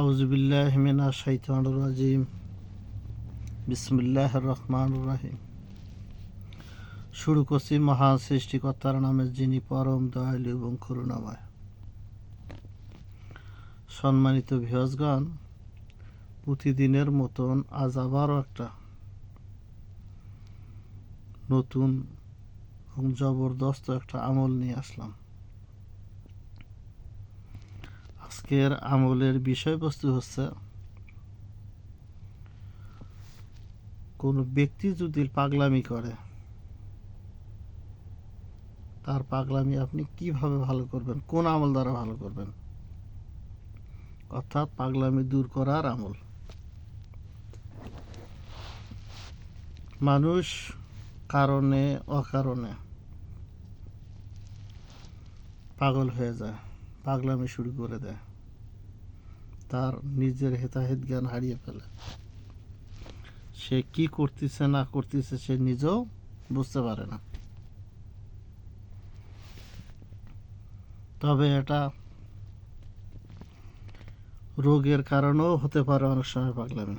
আউজবিল্লাহ মিনা শৈতান রাজিম। বিসমুল্লাহ রহমান রাহিম। শুরু করছি মহান সৃষ্টিকর্তার নামে যিনি পরম দয়ালু এবং করুণাময়। সম্মানিত ভিয়সগণ প্রতিদিনের মতন আজ আবারও একটা নতুন এবং জবরদস্ত একটা আমল নিয়ে আসলাম। আজকের আমলের বিষয়বস্তু হচ্ছে, কোনো ব্যক্তি যদি পাগলামি করে, তার পাগলামি আপনি কীভাবে ভালো করবেন? কোন আমল দ্বারা ভালো করবেন? অর্থাৎ পাগলামি দূর করার আমল। মানুষ কারণে অকারণে পাগল হয়ে যায়। পাগলামি শুরু করে দেয়। তার নিজের হেতাহিত জ্ঞান হারিয়ে ফেলে। সে কি করতেছে, না করতেছে সে নিজেও বুঝতে পারে না। তবে এটা রোগের কারণেও হতে পারে অনেক সময় পাগলামি।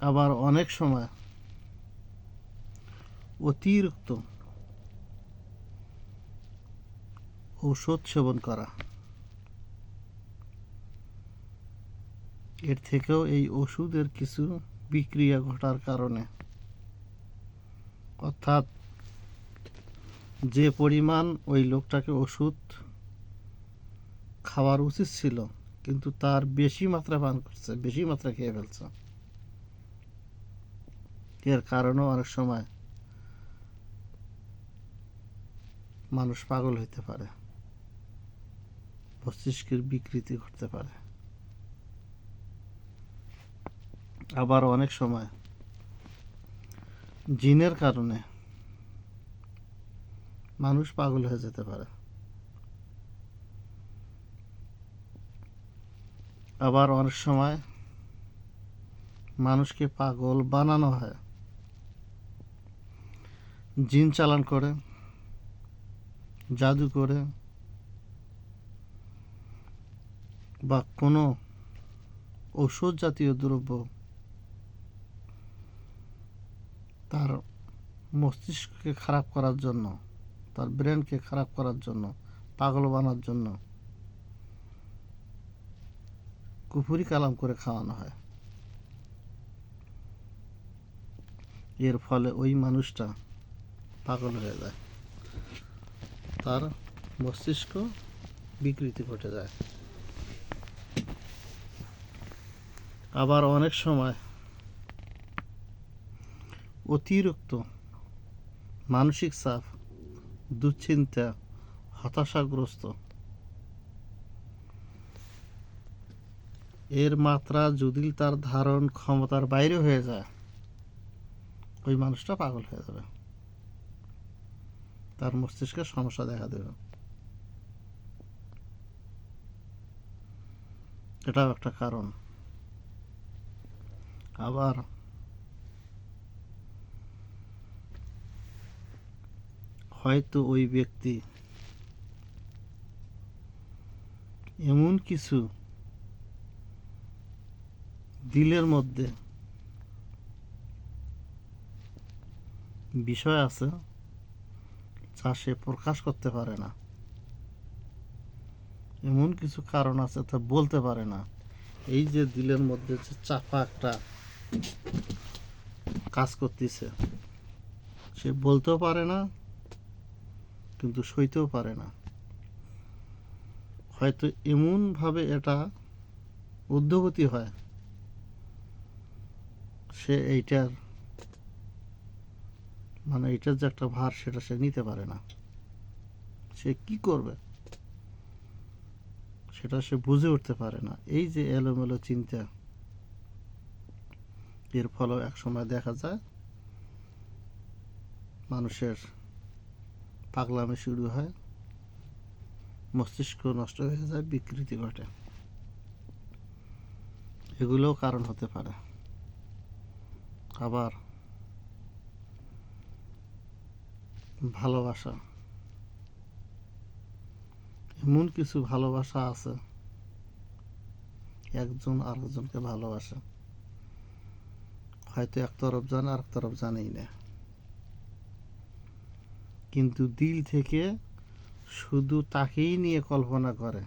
আবার অনেক সময় অতিরিক্ত ঔষধ সেবন করা। এর থেকেও এই ওষুধের কিছু বিক্রিয়া ঘটার কারণে। অর্থাৎ যে পরিমাণ ওই লোকটাকে ওষুধ খাওয়ার উচিত ছিল, কিন্তু তার বেশি মাত্রা পান করছে, বেশি মাত্রা খেয়ে ফেলছে। এর কারণেও অনেক সময় মানুষ পাগল হইতে পারে। মস্তিষ্কের বিকৃতি ঘটতে পারে। আবার অনেক সময় জিনের কারণে মানুষ পাগল হয়ে যেতে পারে। আবার অনেক সময় মানুষকে পাগল বানানো হয়। জিন চালান করে, জাদু করে বা কোনো ঔষধ জাতীয় দ্রব্য তার মস্তিষ্ককে খারাপ করার জন্য, তার ব্রেনকে খারাপ করার জন্য, পাগল বানার জন্য কুফুরি কালাম করে খাওয়ানো হয়। এর ফলে ওই মানুষটা পাগল হয়ে যায়। তার মস্তিষ্ক বিকৃতি ঘটে যায়। আবার অনেক সময় অতিরিক্ত মানসিক চাপ, দুশ্চিন্তা, হতাশাগ্রস্ত। এর মাত্রা যদি তার ধারণ ক্ষমতার বাইরে হয়ে যায়, ওই মানুষটা পাগল হয়ে যাবে। তার মস্তিষ্কের সমস্যা দেখা দেবে। এটাও একটা কারণ। আবার হয়তো ওই ব্যক্তি এমন কিছু দিলের মধ্যে বিষয় আছে যা সে প্রকাশ করতে পারে না। এমন কিছু কারণ আছে তা বলতে পারে না। এই যে দিলের মধ্যে যে চাপা একটা কাজ করতেছে। সে বলতেও পারে না, কিন্তু সইতেও পারে না। হয়তো এমনভাবে এটা উদ্যোগতি হয়, সে এইটার মানে এইটার যে একটা ভার সেটা সে নিতে পারে না। সে কি করবে? সেটা সে বুঝে উঠতে পারে না। এই যে এলোমেলো চিন্তা এর ফলে একসময় দেখা যায়। মানুষের পাগলামি শুরু হয়। মস্তিষ্ক নষ্ট হয়ে যায়, বিকৃতি ঘটে। এগুলোও কারণ হতে পারে। আবার ভালোবাসা। এমন কিছু ভালোবাসা আছে, একজন আরেকজনকে ভালোবাসে। হয়তো এক তরফ জানে আর এক তরফ জানেই না। কিন্তু দিল থেকে শুধু তাকেই নিয়ে কল্পনা করে,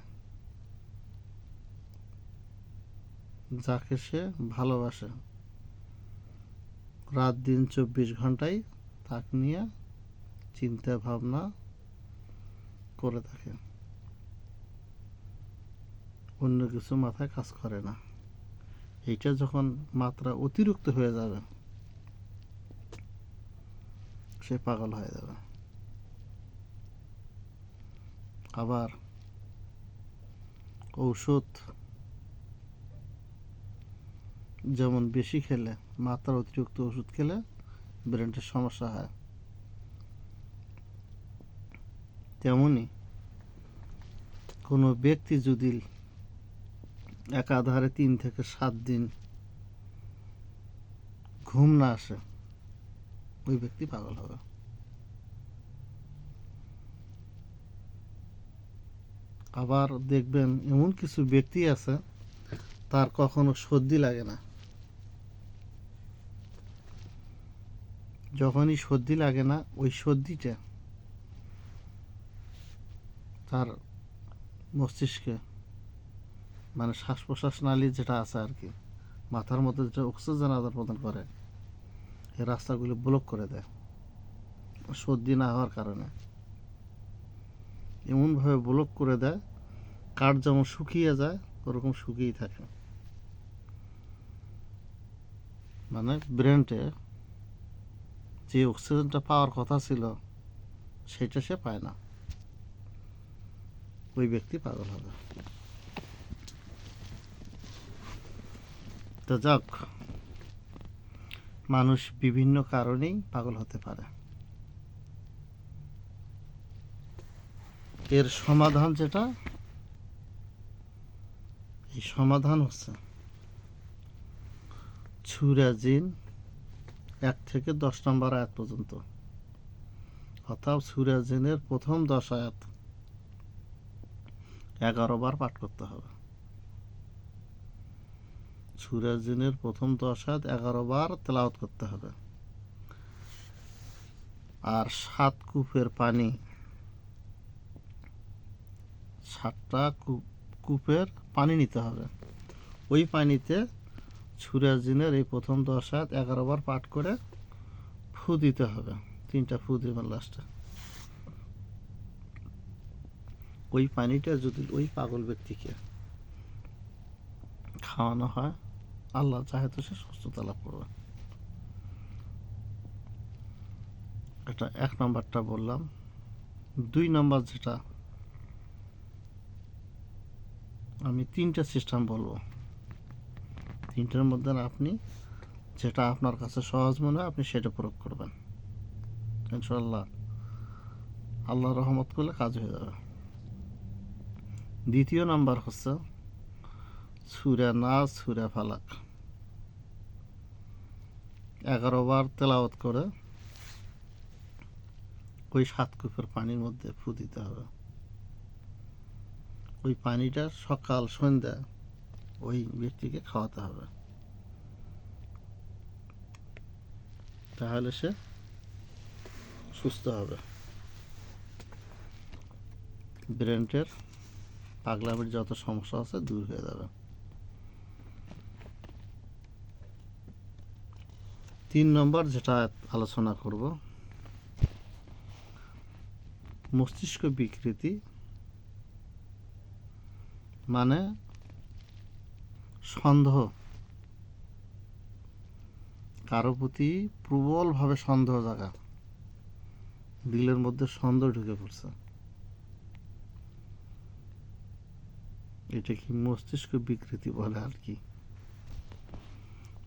যাকে সে ভালোবাসে। রাত দিন চব্বিশ ঘন্টায় তাকে নিয়ে চিন্তা ভাবনা করে থাকে। অন্য কিছু মাথায় কাজ করে না। এইটা যখন মাত্রা অতিরিক্ত হয়ে যাবে, সে পাগল হয়ে যাবে। আবার ঔষধ যেমন বেশি খেলে, মাত্রা অতিরিক্ত ওষুধ খেলে ব্রেনের সমস্যা হয়। তেমনি কোনো ব্যক্তি যদি একাধারে তিন থেকে সাত দিন ঘুম না আসে, ওই ব্যক্তি পাগল হবে। আবার দেখবেন এমন কিছু ব্যক্তি আছে, তার কখনো সর্দি লাগে না। যখনই সর্দি লাগে না, ওই সর্দিটা তার মস্তিষ্কে মানে শ্বাস প্রশ্বাস নালী যেটা আছে আর কি, মাথার মধ্যে যেটা অক্সিজেন আদান প্রদান করে, এই রাস্তাগুলি ব্লক করে দেয়, সর্দি না হওয়ার কারণে। এমনভাবে ব্লক করে দেয়, কাঠ যেমন শুকিয়ে যায়, ওরকম শুকিয়েই থাকে। মানে ব্রেনটে যে অক্সিজেনটা পাওয়ার কথা ছিল, সেটা সে পায় না। ওই ব্যক্তি পাগল হবে। তো যাক মানুষ বিভিন্ন কারণেই পাগল হতে পারে। এর সমাধান যেটা, এই সমাধান হচ্ছে ছুরা জিন এক থেকে দশ নম্বর আয়াত পর্যন্ত। অর্থাৎ সুরা জিনের প্রথম দশ আয়াত এগারো বার পাঠ করতে হবে। সুরা জিনের প্রথম দশ আয়াত এগারো বার তেলাওয়াত করতে হবে। আর সাত কূপের পানি, সাতটা কূপ, কূপের পানি নিতে হবে। ওই পানিতে ছুরাজ দিনের এই প্রথম দশ হাত এগারো বার পাঠ করে ফু দিতে হবে, তিনটা ফু দেবেন লাস্টে। ওই পানিটা যদি ওই পাগল ব্যক্তিকে খাওয়ানো হয় আল্লাহ চাহে তো সে সুস্থতা লাভ করবে। এটা এক নম্বরটা বললাম। দুই নম্বর যেটা, আমি তিনটা সিস্টেম বলব। তিনটার মধ্যে আপনি যেটা আপনার কাছে সহজ মনে হয় আপনি সেটা প্রয়োগ করবেন। ইনশাল্লাহ আল্লাহ রহমত করলে কাজ হয়ে যাবে। দ্বিতীয় নাম্বার হচ্ছে সুরা নাচ সুরা ফালাক। এগারো বার তেলাওয়াত করে ওই সাত কূপের পানির মধ্যে ফু দিতে হবে। ওই পানিটা সকাল, সন্ধ্যা ওই ব্যক্তিকে খাওয়াতে হবে। তাহলে সে সুস্থ হবে। ব্রেনের পাগলামির যত সমস্যা আছে দূর হয়ে যাবে। তিন নম্বর যেটা আলোচনা করব, মস্তিষ্ক বিকৃতি মানে সন্দেহ। কারও প্রতি প্রবলভাবে সন্দেহ জাগা। দিলের মধ্যে সন্দেহ ঢুকে পড়ছে। এটা কি মস্তিষ্ক বিকৃতি বলে আর কি।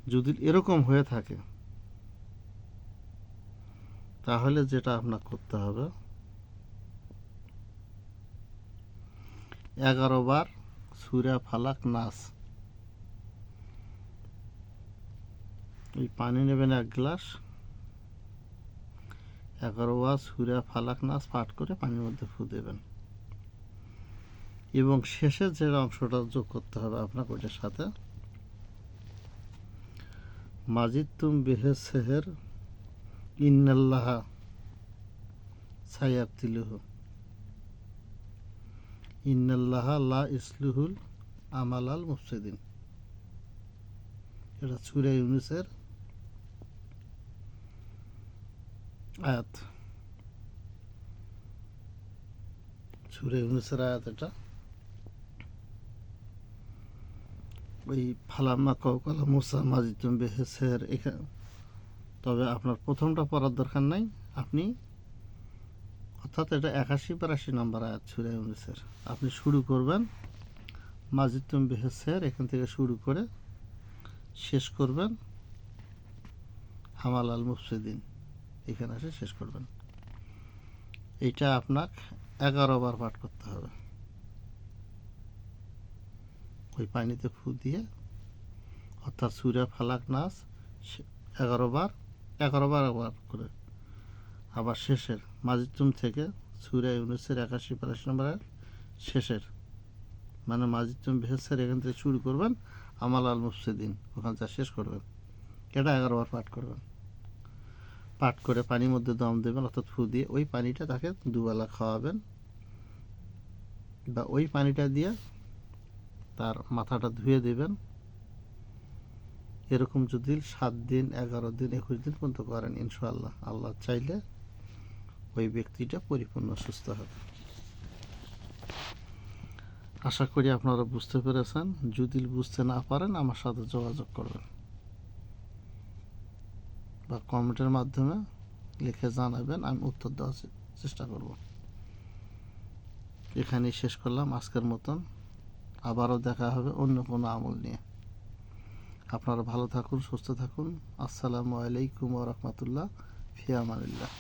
যদি এরকম হয়ে থাকে তাহলে যেটা আপনার করতে হবে, এগারো বার সুরা ফালাক নাচ। ওই পানি নেবেন এক গ্লাস, এগারো বার সুরা ফালাক নাচ পাঠ করে পানির মধ্যে ফু দেবেন। এবং শেষে যে অংশটা যোগ করতে হবে আপনাকে ওইটার সাথে, মাজিদ তুম বেহে সেহের ইন্নাল্লাহা সায়াবতিলুহু। ইন্নাল্লাহা লা ইসলুহুল আমালাল মুফসিদিন। এটা সুরা ইউনুসের আয়াত। সুরা ইউনুসের আয়াত এটা। ওই ফালাম্মা কৌকালা মুসা মাজিদুম বেহেসের এখানে তবে আপনার প্রথমটা পড়ার দরকার নাই। আপনি অর্থাৎ এটা একাশি বিরাশি নম্বর আয়াত সুরা ইউনুসের। আপনি শুরু করবেন মাজিদুম বেহেসের এখান থেকে শুরু করে শেষ করবেন, হামাল আল মুফসিদিন, এখানে এসে শেষ করবেন। এটা আপনাকে এগারো বার পাঠ করতে হবে। ওই পানিতে ফু দিয়ে, অর্থাৎ সুরা ফালাক নাচ এগারো বার এগারো বার একবার করে। আবার শেষের মাজিদুম থেকে সুরা ইউনুসের একাশি পঁচাশি নম্বরের শেষের। মানে মাজিদুম ভেসের এখান থেকে শুরু করবেন, আমাল আল মুফসিদিন, ওখান থেকে শেষ করবেন। এটা এগারো বার পাঠ করবেন। পাঠ করে পানির মধ্যে দম দেবেন, অর্থাৎ ফু দিয়ে ওই পানিটা তাকে দুবেলা খাওয়াবেন। বা ওই পানিটা দিয়ে তার মাথাটা ধুয়ে দেবেন। এরকম যদি সাত দিন, এগারো দিন, একুশ দিন পর্যন্ত করেন, ইনশাআল্লাহ। আল্লাহ চাইলে ওই ব্যক্তিটা পরিপূর্ণ সুস্থ হবে। আশা করি আপনারা বুঝতে পেরেছেন। যদি বুঝতে না পারেন, আমার সাথে যোগাযোগ করবেন। বা কমেন্টের মাধ্যমে লিখে জানাবেন, আমি উত্তর দেওয়ার চেষ্টা করব। এখানেই শেষ করলাম। আজকের মতন আবারও দেখা হবে অন্য কোনো আমল নিয়ে। আপনারা ভালো থাকুন সুস্থ থাকুন। আসসালামু আলাইকুম রহমতুল্লাহ ফিয়ামানিল্লাহ